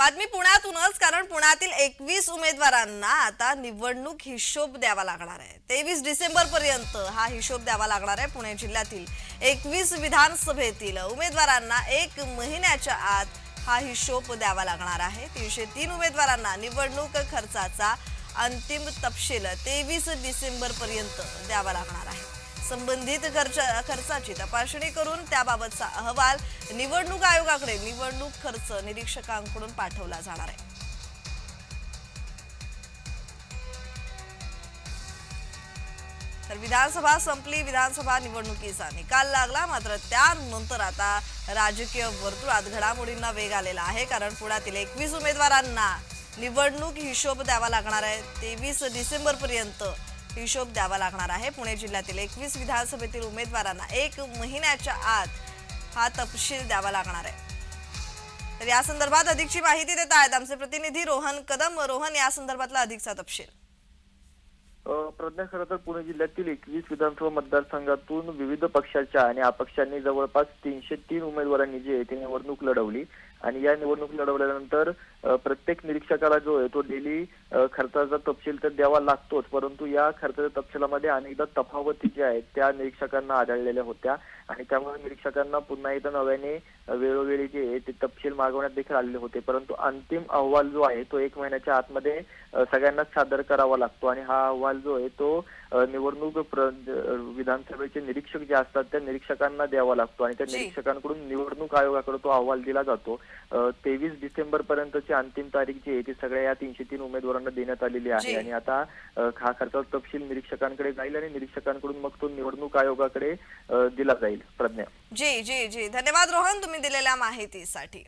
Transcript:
बातमी पुण्यातूनच कारण पुण्यातील एकवीस उमेदवारांना आता निवडणूक हिशोब द्यावा लागणार आहे. तेवीस डिसेंबर पर्यंत हा हिशोब द्यावा लागणार आहे पुणे जिल्ह्यातील एकवीस विधानसभेतील उमेदवारांना एक महिन्याच्या आत हा हिशोब द्यावा लागणार आहे. तीनशे तीन उमेदवारांना निवडणूक खर्चाचा अंतिम तपशील तेवीस डिसेंबर पर्यंत द्यावा लागणार आहे. संबंधित खर्च खर्चाची तपासणी करून त्याबाबतचा अहवाल निवडणूक आयोगाकडे निवडणूक खर्च निरीक्षकांकडून पाठवला जाणार आहे. तर विधानसभा संपली विधानसभा निवडणुकीचा निकाल लागला मात्र त्यानंतर आता राजकीय वर्तुळात घडामोडींना वेग आलेला आहे कारण पुण्यातील एकवीस उमेदवारांना निवडणूक हिशोब द्यावा लागणार आहे. तेवीस डिसेंबर पर्यंत हिशोब द्यावा लागणार आहे. पुणे जिल्ह्यातील एकवीस विधानसभेतील उमेदवारांना एक महिन्याच्या आत हा तपशील द्यावा लागणार आहे. तर या संदर्भात अधिकची माहिती देत आहेत आमचे प्रतिनिधी रोहन कदम. रोहन या संदर्भातला अधिकचा तपशील. प्रज्ञा खरं तर पुणे जिल्ह्यातील एकवीस विधानसभा मतदारसंघातून विविध पक्षाच्या आणि अपक्षांनी जवळपास तीनशे तीन उमेदवारांनी जी आहे ती निवडणूक लढवली. आणि या निवडणूक लढवल्यानंतर प्रत्येक निरीक्षकाला जो आहे तो डेली खर्चाचा तपशील तर द्यावा लागतोच. परंतु या खर्चाच्या तपशिलामध्ये अनेकदा तफावती ज्या आहेत त्या निरीक्षकांना आढळलेल्या होत्या. आणि त्यामुळे निरीक्षकांना पुन्हा एकदा नव्याने वेळोवेळी जे आहे ते तपशील मागवण्यात देखील आलेले होते. परंतु अंतिम अहवाल जो आहे तो एक महिन्याच्या आतमध्ये सगळ्यांनाच सादर करावा लागतो. आणि हा अहवाल जो आहे तो निवडणूक विधानसभेचे निरीक्षक जे असतात त्या निरीक्षकांना द्यावा लागतो आणि त्या. निरीक्षकांकडून निवडणूक आयोगाकडे तो अहवाल दिला जातो. तेवीस डिसेंबर पर्यंतची अंतिम तारीख जी आहे ती सगळ्या या तीनशे तीन उमेदवारांना देण्यात आलेली. आहे आणि आता हा खर्चाचा तपशील निरीक्षकांकडे जाईल आणि निरीक्षकांकडून मग तो निवडणूक आयोगाकडे दिला जाईल. प्रज्ञा. जी जी जी. धन्यवाद रोहन तुम्ही दिलेल्या माहितीसाठी.